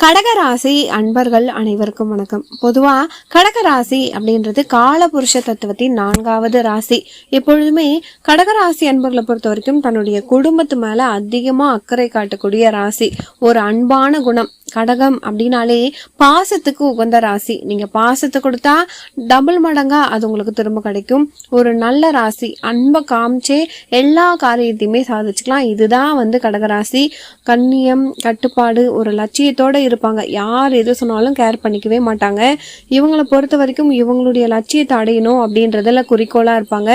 கடகராசி அன்பர்கள் அனைவருக்கும் வணக்கம். பொதுவா கடகராசி அப்படின்றது காலபுருஷ தத்துவத்தின் நான்காவது ராசி. எப்பொழுதுமே கடகராசி அன்பர்களை பொறுத்த வரைக்கும் தன்னுடைய குடும்பத்து மேல அதிகமா அக்கறை காட்டக்கூடிய ராசி. ஒரு அன்பான குணம் கடகம் அப்படின்னாலே பாசத்துக்கு உகந்த ராசி. நீங்க பாசத்தை கொடுத்தா டபுள் மடங்கா அது உங்களுக்கு திரும்ப கிடைக்கும். ஒரு நல்ல ராசி அன்பை காமிச்சே எல்லா காரியத்தையுமே சாதிச்சுக்கலாம். இதுதான் வந்து கடகராசி கண்ணியம் கட்டுப்பாடு ஒரு லட்சியத்தோட இருப்பாங்க. யார் எது சொன்னாலும் கேர் பண்ணிக்கவே மாட்டாங்க. இவங்களை பொறுத்த வரைக்கும் இவங்களுடைய லட்சியத்தை அடையணும் அப்படின்றதுல குறிக்கோளா இருப்பாங்க.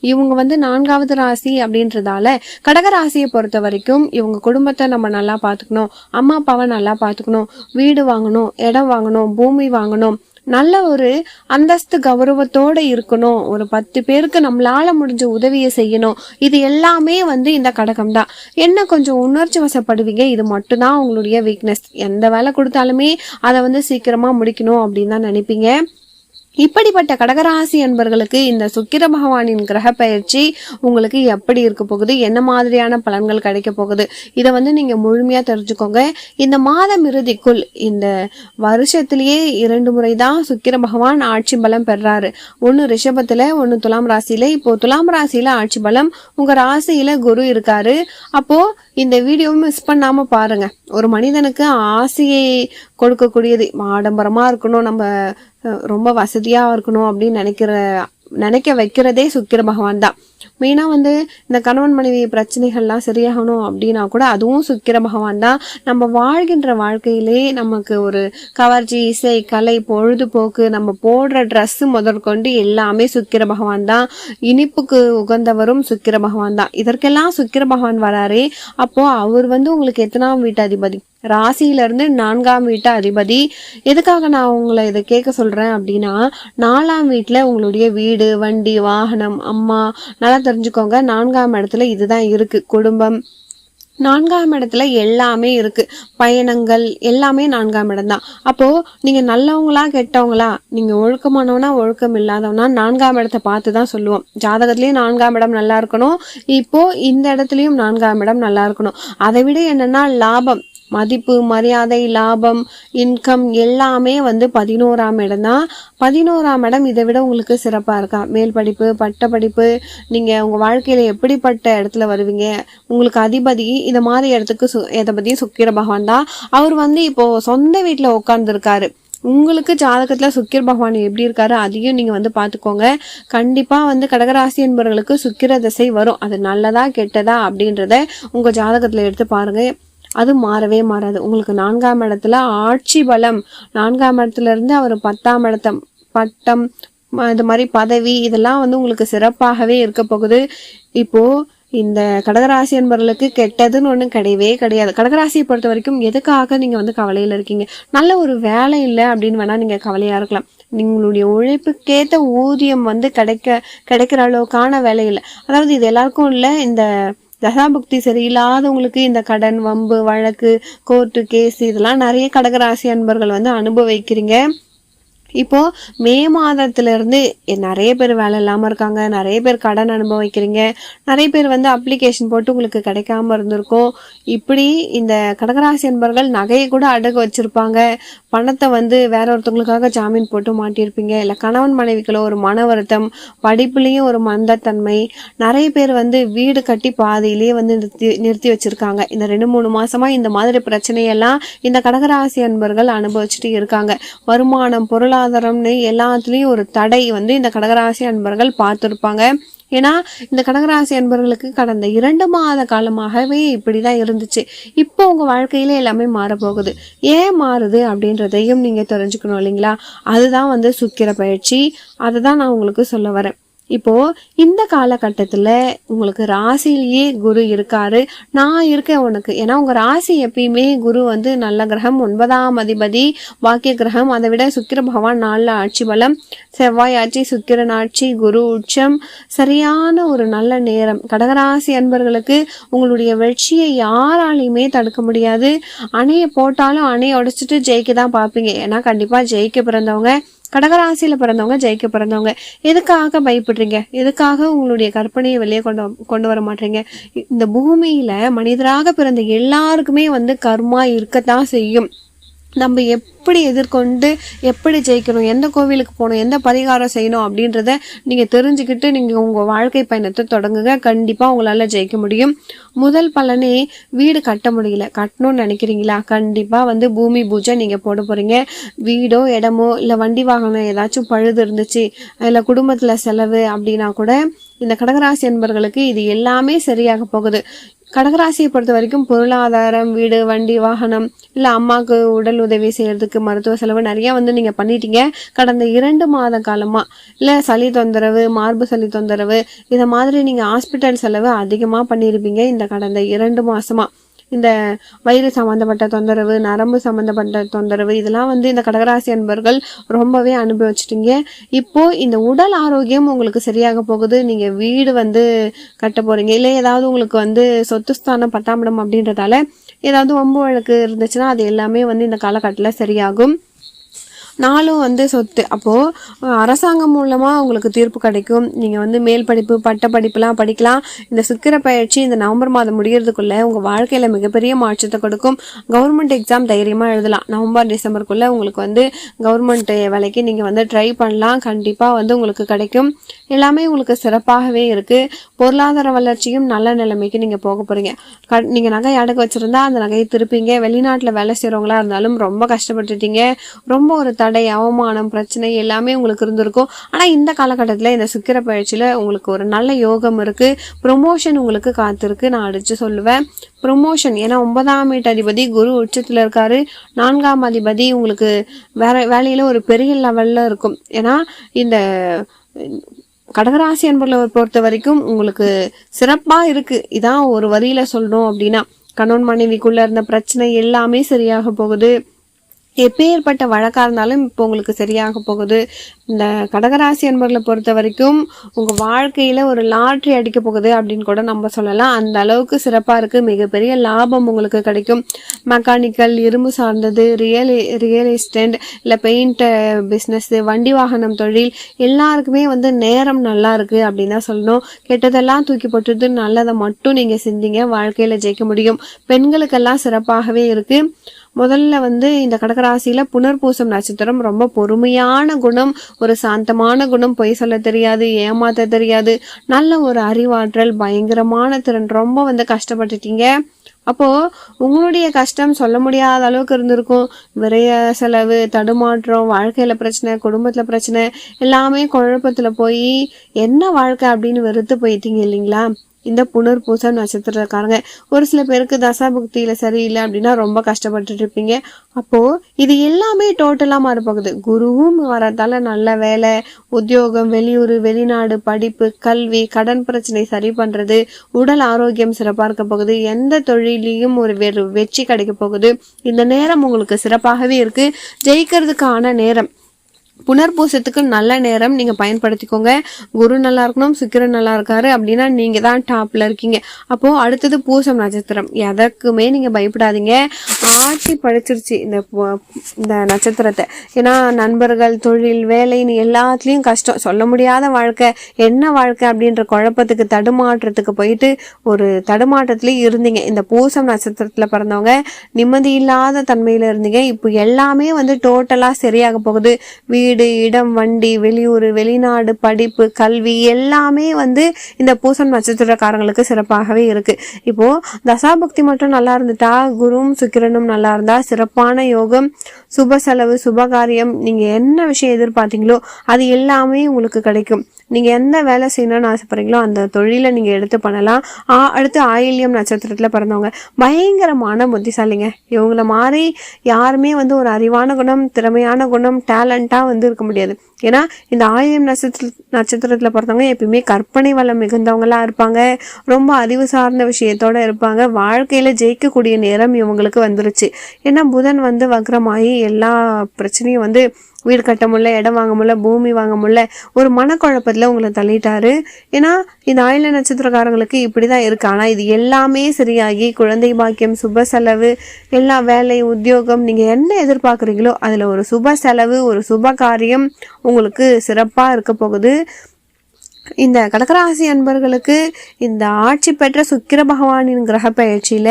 இவங்க வந்து நான்காவது ராசி அப்படின்றதால கடக ராசியை பொறுத்த வரைக்கும் இவங்க குடும்பத்தை நம்ம நல்லா பார்த்துக்கணும். அம்மா அப்பாவை நல்லா பார்த்துக்கணும். வீடு வாங்கணும் இடம் வாங்கணும் பூமி வாங்கணும். நல்ல ஒரு அந்தஸ்து கௌரவத்தோட இருக்கணும். ஒரு பத்து பேருக்கு நம்மளால முடிஞ்ச உதவியை செய்யணும். இது எல்லாமே வந்து இந்த கடகம் தான். என்ன கொஞ்சம் உணர்ச்சி வசப்படுவீங்க? இது மட்டும்தான் உங்களுடைய வீக்னஸ் எந்த வேலை கொடுத்தாலுமே அதை வந்து சீக்கிரமா முடிக்கணும் அப்படின்னு தான் நினைப்பீங்க. இப்படிப்பட்ட கடகராசி அன்பர்களுக்கு இந்த சுக்கிர பகவானின் கிரக பயிற்சி உங்களுக்கு எப்படி இருக்க போகுது? என்ன மாதிரியான பலன்கள் கிடைக்க போகுது? இதை வந்து நீங்க முழுமையா தெரிஞ்சுக்கோங்க. இந்த மாதம் இறுதிக்குள் இந்த வருஷத்திலேயே இரண்டு முறை தான் சுக்கிர பகவான் ஆட்சி பலம் பெறாரு. ஒன்னு ரிஷபத்துல ஒன்னு துலாம் ராசியில. இப்போ துலாம் ராசியில ஆட்சி பலம் உங்க ராசியில குரு இருக்காரு. அப்போ இந்த வீடியோவும் மிஸ் பண்ணாமல் பாருங்கள் ஒரு மனிதனுக்கு ஆசையை கொடுக்கக்கூடியது ஆடம்பரமாக இருக்கணும் நம்ம ரொம்ப வசதியாக இருக்கணும் அப்படின்னு நினைக்கிற நினைக்க வைக்கிறதே சுக்கிர பகவான் தான். மெயினாக வந்து இந்த கணவன் மனைவி பிரச்சனைகள்லாம் சரியாகணும் அப்படின்னா கூட அதுவும் சுக்கிர பகவான் தான். நம்ம வாழ்கின்ற வாழ்க்கையிலே நமக்கு ஒரு கவர்ச்சி இசை கலை பொழுதுபோக்கு நம்ம போடுற ட்ரெஸ்ஸு முதற்கொண்டு எல்லாமே சுக்கிர பகவான் தான். இனிப்புக்கு உகந்தவரும் சுக்கிர பகவான் தான். இதற்கெல்லாம் சுக்கிர பகவான் வராரே. அப்போ அவர் வந்து உங்களுக்கு எத்தனாம் வீட்டு அதிபதி? ராசியில இருந்து நான்காம் வீட்டு அதிபதி. எதுக்காக நான் உங்களை இதை கேட்க சொல்றேன் அப்படின்னா நாலாம் வீட்டுல உங்களுடைய வீடு வண்டி வாகனம் அம்மா நல்லா தெரிஞ்சுக்கோங்க. நான்காம் இடத்துல இதுதான் இருக்கு. குடும்பம். நான்காம் இடத்துல எல்லாமே இருக்கு. பயணங்கள் எல்லாமே நான்காம் இடம் தான் அப்போ நீங்க நல்லவங்களா கெட்டவங்களா நீங்க ஒழுக்கமானவனா ஒழுக்கம் இல்லாதவனா நான்காம் இடத்தை பார்த்து தான் சொல்லுவோம். ஜாதகத்திலயும் நான்காம் இடம் நல்லா இருக்கணும். இப்போ இந்த இடத்துலயும் நான்காம் இடம் நல்லா இருக்கணும். அதை விட என்னன்னா லாபம். மதிப்பு மரியாதை லாபம் இன்கம் எல்லாமே வந்து பதினோராம் இடம் தான். பதினோராம் இடம் இதை விட உங்களுக்கு சிறப்பாக இருக்கா? மேல் படிப்பு பட்ட படிப்பு நீங்கள் உங்கள் வாழ்க்கையில் எப்படிப்பட்ட இடத்துல வருவீங்க? உங்களுக்கு அதிபதி இந்த மாதிரி இடத்துக்கு சு எதை பற்றியும் சுக்கிர பகவான் தான். அவர் வந்து இப்போது சொந்த வீட்டில் உட்காந்துருக்காரு உங்களுக்கு ஜாதகத்தில் சுக்கிர பகவான் எப்படி இருக்காரு அதையும் நீங்கள் வந்து பார்த்துக்கோங்க. கண்டிப்பாக வந்து கடகராசி என்பவர்களுக்கு சுக்கிர திசை வரும். அது நல்லதா கெட்டதா அப்படின்றத உங்கள் ஜாதகத்தில் எடுத்து பாருங்கள் அது மாறவே மாறாது. உங்களுக்கு நான்காம் இடத்துல ஆட்சி பலம். நான்காம் இடத்துல இருந்து அவர் பத்தாம் இடத்தம் பட்டம் இது மாதிரி பதவி இதெல்லாம் வந்து உங்களுக்கு சிறப்பாகவே இருக்க போகுது. இப்போது இந்த கடகராசி என்பவர்களுக்கு கெட்டதுன்னு ஒன்றும் கிடையவே கிடையாது. கடகராசியை பொறுத்த வரைக்கும் எதுக்காக நீங்கள் வந்து கவலையில் இருக்கீங்க? நல்ல ஒரு வேலை இல்லை அப்படின்னு வேணால் நீங்கள் கவலையாக இருக்கலாம். உங்களுடைய உழைப்புக்கேற்ற ஊதியம் வந்து கிடைக்க கிடைக்கிற அளவுக்கான வேலை இல்லை. அதாவது இது எல்லாருக்கும் இல்லை. இந்த தசாபுக்தி சரியில்லாதவங்களுக்கு இந்த கடன் வம்பு வழக்கு கோர்ட்டு கேஸ் இதெல்லாம் நிறைய கடகராசி அன்பர்கள் வந்து அனுபவிக்கிறீங்க. இப்போது மே மாதத்துலேருந்து நிறைய பேர் வேலை இல்லாமல் இருக்காங்க. நிறைய பேர் கடன் அனுபவிக்கிறீங்க. நிறைய பேர் வந்து அப்ளிகேஷன் போட்டு உங்களுக்கு கிடைக்காம இருந்திருக்கும். இப்படி இந்த கடகராசி அன்பர்கள் நகையை கூட அடகு வச்சிருப்பாங்க. பணத்தை வந்து வேற ஒருத்தவங்களுக்காக ஜாமீன் போட்டு மாட்டியிருப்பீங்க. இல்லை கணவன் மனைவிக்குள்ள ஒரு மன வருத்தம் படிப்புலேயும் ஒரு மந்தத்தன்மை. நிறைய பேர் வந்து வீடு கட்டி பாதியிலேயே வந்து நிறுத்தி நிறுத்தி வச்சுருக்காங்க. இந்த ரெண்டு மூணு மாதமாக இந்த மாதிரி பிரச்சனையெல்லாம் இந்த கடகராசி அன்பர்கள் அனுபவிச்சுட்டு இருக்காங்க. வருமானம் பொருளாதாரம்னு எல்லாத்துலேயும் ஒரு தடை வந்து இந்த கடகராசி அன்பர்கள் பார்த்துருப்பாங்க. ஏன்னா இந்த கடகராசி அன்பர்களுக்கு கடந்த இரண்டு மாத காலமாகவே இப்படி தான் இருந்துச்சு. இப்போ உங்கள் வாழ்க்கையில எல்லாமே மாறப்போகுது. ஏன் மாறுது அப்படின்றதையும் நீங்கள் தெரிஞ்சுக்கணும் இல்லைங்களா? அதுதான் வந்து சுக்கிர பயிற்சி. அதை தான் நான் உங்களுக்கு சொல்ல வரேன். இப்போ இந்த காலகட்டத்தில் உங்களுக்கு ராசியிலேயே குரு இருக்காரு. நான் இருக்கேன் உனக்கு. ஏன்னா உங்க ராசி எப்பயுமே குரு வந்து நல்ல கிரகம் ஒன்பதாம் அதிபதி பாக்கிய கிரகம். அதை விட சுக்கிர பகவான் நாளில் ஆட்சி பலம் செவ்வாய் ஆட்சி சுக்கிரன் ஆட்சி குரு உச்சம். சரியான ஒரு நல்ல நேரம். கடகராசி அன்பர்களுக்கு உங்களுடைய வெற்றியை யாராலையுமே தடுக்க முடியாது. அணையை போட்டாலும் அணையை உடைச்சிட்டு ஜெயிக்க தான் பார்ப்பீங்க. ஏன்னா கண்டிப்பாக ஜெயிக்க பிறந்தவங்க கடகராசியில பிறந்தவங்க ஜெயிக்க பிறந்தவங்க எதுக்காக பயப்படுறீங்க? எதுக்காக உங்களுடைய கற்பனையை வெளியே கொண்டு வ- கொண்டு வர மாட்டீங்க? இந்த பூமியில மனிதராக பிறந்த எல்லாருக்குமே வந்து கர்மா இருக்கத்தான் செய்யும். நம்ம எப்படி எதிர்கொண்டு எப்படி ஜெயிக்கணும் எந்த கோவிலுக்கு போகணும் எந்த பரிகாரம் செய்யணும் அப்படின்றத நீங்கள் தெரிஞ்சுக்கிட்டு நீங்கள் உங்கள் வாழ்க்கை பயணத்தை தொடங்குங்க. கண்டிப்பாக உங்களால் ஜெயிக்க முடியும். முதல் பலனே வீடு கட்ட முடியல. கட்டணும்னு நினைக்கிறீங்களா? கண்டிப்பாக வந்து பூமி பூஜை நீங்கள் போட போகிறீங்க வீடோ இடமோ இல்லை வண்டி வாகனம் ஏதாச்சும் பழுது இருந்துச்சு இல்லை குடும்பத்தில் செலவு அப்படின்னா கூட இந்த கடகராசி என்பர்களுக்கு இது எல்லாமே சரியாக போகுது. கடகராசியை பொறுத்த வரைக்கும் பொருளாதாரம் வீடு வண்டி வாகனம் இல்லை அம்மாவுக்கு உடல் உதவி செய்கிறதுக்கு மருத்துவ செலவு நிறையா வந்து நீங்கள் பண்ணிட்டீங்க. கடந்த இரண்டு மாத காலமாக இல்லை சளி தொந்தரவு மார்பு சளி தொந்தரவு இதை மாதிரி நீங்கள் ஹாஸ்பிட்டல் செலவு அதிகமாக பண்ணியிருப்பீங்க இந்த கடந்த இரண்டு மாதமாக இந்த வயிறு சம்மந்தப்பட்ட தொந்தரவு நரம்பு சம்மந்தப்பட்ட தொந்தரவு இதெல்லாம் வந்து இந்த கடகராசி அன்பர்கள் ரொம்பவே அனுபவிச்சிட்டீங்க. இப்போ இந்த உடல் ஆரோக்கியம் உங்களுக்கு சரியாக போகுது. நீங்க வீடு வந்து கட்ட போறீங்க. இல்லை ஏதாவது உங்களுக்கு வந்து சொத்து ஸ்தானம் அப்படின்றதால ஏதாவது வம்பு வழக்கு இருந்துச்சுன்னா அது எல்லாமே வந்து இந்த காலகட்டத்தில் சரியாகும். நாலும் வந்து சொத்து. அப்போது அரசாங்கம் மூலமாக உங்களுக்கு தீர்ப்பு கிடைக்கும். நீங்கள் வந்து மேல் படிப்பு பட்ட படிப்புலாம் படிக்கலாம். இந்த சுக்கிர பயிற்சி இந்த நவம்பர் மாதம் முடிகிறதுக்குள்ளே உங்கள் வாழ்க்கையில் மிகப்பெரிய மாற்றத்தை கொடுக்கும். கவர்மெண்ட் எக்ஸாம் தைரியமாக எழுதலாம். நவம்பர் டிசம்பருக்குள்ளே உங்களுக்கு வந்து கவர்மெண்ட் வேலைக்கு நீங்கள் வந்து ட்ரை பண்ணலாம். கண்டிப்பாக வந்து உங்களுக்கு கிடைக்கும். எல்லாமே உங்களுக்கு சிறப்பாகவே இருக்குது பொருளாதார வளர்ச்சியும் நல்ல நிலைமைக்கு நீங்கள் போக போகிறீங்க க நீங்கள் நகை அடகு வச்சுருந்தா அந்த நகையை திருப்பீங்க. வெளிநாட்டில் வேலை செய்கிறவங்களா இருந்தாலும் ரொம்ப கஷ்டப்பட்டுட்டீங்க. ரொம்ப ஒரு தடை அவமானம் பிரச்சனை எல்லாமே உங்களுக்கு இருந்திருக்கும். ஆனால் இந்த காலகட்டத்தில் இந்த சுக்கிர பயிற்சியில் உங்களுக்கு ஒரு நல்ல யோகம் இருக்குது ப்ரொமோஷன் உங்களுக்கு காத்திருக்கு. நான் அடித்து சொல்லுவேன். ப்ரொமோஷன் ஏன்னா ஒன்பதாம் வீட்டு அதிபதி குரு உச்சத்தில் இருக்காரு. நான்காம் அதிபதி உங்களுக்கு வேற வேலையில் ஒரு பெரிய லெவலில் இருக்கும். ஏன்னா இந்த கடகராசி அன்பர்களை பொறுத்த வரைக்கும் உங்களுக்கு சிறப்பாக இருக்குது இதான் ஒரு வரியில் சொல்லணும் அப்படின்னா கணவன் மனைவிக்குள்ளே இருந்த பிரச்சனை எல்லாமே சரியாக போகுது. எப்பேற்பட்ட வழக்காக இருந்தாலும் இப்போ உங்களுக்கு சரியாக போகுது. இந்த கடகராசி அன்பர்களை பொறுத்த வரைக்கும் உங்கள் வாழ்க்கையில் ஒரு லாட்ரி அடிக்க போகுது அப்படின்னு கூட நம்ம சொல்லலாம். அந்த அளவுக்கு சிறப்பாக இருக்குது மிகப்பெரிய லாபம் உங்களுக்கு கிடைக்கும். மெக்கானிக்கல் இரும்பு சார்ந்தது ரியல் ரியல் எஸ்டேட் இல்லை பெயிண்ட் பிஸ்னஸ்ஸு வண்டி வாகனம் தொழில் எல்லாருக்குமே வந்து நேரம் நல்லா இருக்குது அப்படின்னு தான் சொல்லணும். கெட்டதெல்லாம் தூக்கி போட்டுட்டு நல்லதை மட்டும் நீங்கள் செஞ்சீங்க வாழ்க்கையில் ஜெயிக்க முடியும். பெண்களுக்கெல்லாம் சிறப்பாகவே இருக்குது முதல்ல வந்து இந்த கடகராசியில் புனர்பூசம் நட்சத்திரம் ரொம்ப பொறுமையான குணம். ஒரு சாந்தமான குணம் பொய் சொல்ல தெரியாது ஏமாத்த தெரியாது. நல்ல ஒரு அறிவாற்றல் பயங்கரமான திறன். ரொம்ப வந்து கஷ்டப்பட்டுட்டீங்க. அப்போது உங்களுடைய கஷ்டம் சொல்ல முடியாத அளவுக்கு இருந்திருக்கும். விரைய செலவு தடுமாற்றம் வாழ்க்கையில் பிரச்சனை குடும்பத்தில் பிரச்சனை எல்லாமே குழப்பத்தில் போய் என்ன வாழ்க்கை அப்படின்னு வெறுத்து போயிட்டீங்க இல்லைங்களா? இந்த புனர்பூசம் நட்சத்திரக்காரங்க. ஒரு சில பேருக்கு தசாபுக்தியில சரியில்லை அப்படின்னா ரொம்ப கஷ்டப்பட்டுட்டு இருப்பீங்க. அப்போ இது எல்லாமே டோட்டலா மாறப்போகுது குருவும் வரதால நல்ல வேலை உத்தியோகம் வெளியூர் வெளிநாடு படிப்பு கல்வி கடன் பிரச்சனை சரி பண்றது உடல் ஆரோக்கியம் சிறப்பா இருக்க போகுது. எந்த தொழிலையும் ஒரு வெறு வெற்றி கிடைக்க போகுது. இந்த நேரம் உங்களுக்கு சிறப்பாகவே இருக்கு. ஜெயிக்கிறதுக்கான நேரம். புனர்பூசத்துக்கு நல்ல நேரம் நீங்கள் பயன்படுத்திக்கோங்க. குரு நல்லா இருக்கணும் சுக்கிரன் நல்லா இருக்காரு அப்படின்னா நீங்கள் தான் டாப்பில் இருக்கீங்க. அப்போது அடுத்தது பூசம் நட்சத்திரம். எதற்குமே நீங்கள் பயப்படாதீங்க. ஆட்சி படிச்சிருச்சு இந்த இந்த நட்சத்திரத்தை. ஏன்னா நண்பர்கள் தொழில் வேலைன்னு எல்லாத்துலேயும் கஷ்டம். சொல்ல முடியாத வாழ்க்கை. என்ன வாழ்க்கை அப்படின்ற குழப்பத்துக்கு தடுமாற்றத்துக்கு போயிட்டு ஒரு தடுமாற்றத்துலேயே இருந்தீங்க. இந்த பூசம் நட்சத்திரத்தில் பிறந்தவங்க நிம்மதி இல்லாத தன்மையில் இருந்தீங்க. இப்போ எல்லாமே வந்து டோட்டலாக சரியாக போகுது. வீ வீடு இடம் வண்டி வெளியூர் வெளிநாடு படிப்பு கல்வி எல்லாமே வந்து இந்த பூசம் நட்சத்திரக்காரங்களுக்கு சிறப்பாகவே இருக்கு. இப்போ தசாபக்தி மட்டும் நல்லா இருந்துட்டா குருவும் சுக்கிரனும் நல்லா இருந்தா சிறப்பான யோகம் சுப செலவு சுபகாரியம் நீங்க என்ன விஷயம் எதிர்பார்த்தீங்களோ அது எல்லாமே உங்களுக்கு கிடைக்கும். நீங்கள் எந்த வேலை செய்யணும்னு ஆசைப்படுறீங்களோ அந்த தொழிலை நீங்கள் எடுத்து பண்ணலாம். ஆ, அடுத்து ஆயில்யம் நட்சத்திரத்தில் பிறந்தவங்க. பயங்கரமான புத்திசாலிங்க இவங்கள மாதிரி யாருமே வந்து ஒரு அறிவான குணம் திறமையான குணம் டேலண்ட்டாக வந்து இருக்க முடியாது. ஏன்னா இந்த ஆயில்யம் நட்சத்திர நட்சத்திரத்தில் பிறந்தவங்க எப்பயுமே கற்பனை வளம் மிகுந்தவங்களா இருப்பாங்க. ரொம்ப அறிவு சார்ந்த விஷயத்தோட இருப்பாங்க. வாழ்க்கையில் ஜெயிக்கக்கூடிய நேரம் இவங்களுக்கு வந்துருச்சு. ஏன்னா புதன் வந்து வக்ரமாகி எல்லா பிரச்சனையும் வந்து வீடு கட்ட முடியல இடம் வாங்க முடியல பூமி வாங்க முடியல ஒரு மனக்குழப்பத்தில் உங்களை தள்ளிட்டாரு. ஏன்னா இந்த ஆயில நட்சத்திரக்காரங்களுக்கு இப்படி தான் இருக்கு. ஆனால் இது எல்லாமே சரியாகி குழந்தை பாக்கியம் சுப செலவு எல்லா வேலை உத்தியோகம் நீங்கள் என்ன எதிர்பார்க்குறீங்களோ அதில் ஒரு சுப செலவு ஒரு சுப காரியம் உங்களுக்கு சிறப்பாக இருக்க போகுது. இந்த கடகராசி அன்பர்களுக்கு இந்த ஆட்சி பெற்ற சுக்கிர பகவானின் கிரக பயிற்சியில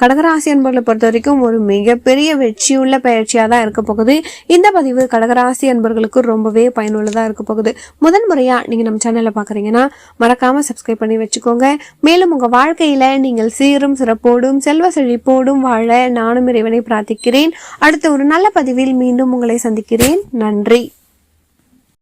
கடகராசி அன்பர்களை பொறுத்த வரைக்கும் ஒரு மிகப்பெரிய வெற்றியுள்ள பயிற்சியாக தான் இருக்க போகுது. இந்த பதிவு கடகராசி அன்பர்களுக்கு ரொம்பவே பயனுள்ளதாக இருக்க போகுது. முதன் முறையாக நீங்கள் நம்ம சேனலில் பார்க்குறீங்கன்னா மறக்காமல் சப்ஸ்கிரைப் பண்ணி வச்சுக்கோங்க. மேலும் உங்கள் வாழ்க்கையில் நீங்கள் சீரும் சிறப்போடும் செல்வ செழிப்போடும் வாழ நானும் இறைவனை பிரார்த்திக்கிறேன். அடுத்த ஒரு நல்ல பதிவில் மீண்டும் உங்களை சந்திக்கிறேன். நன்றி.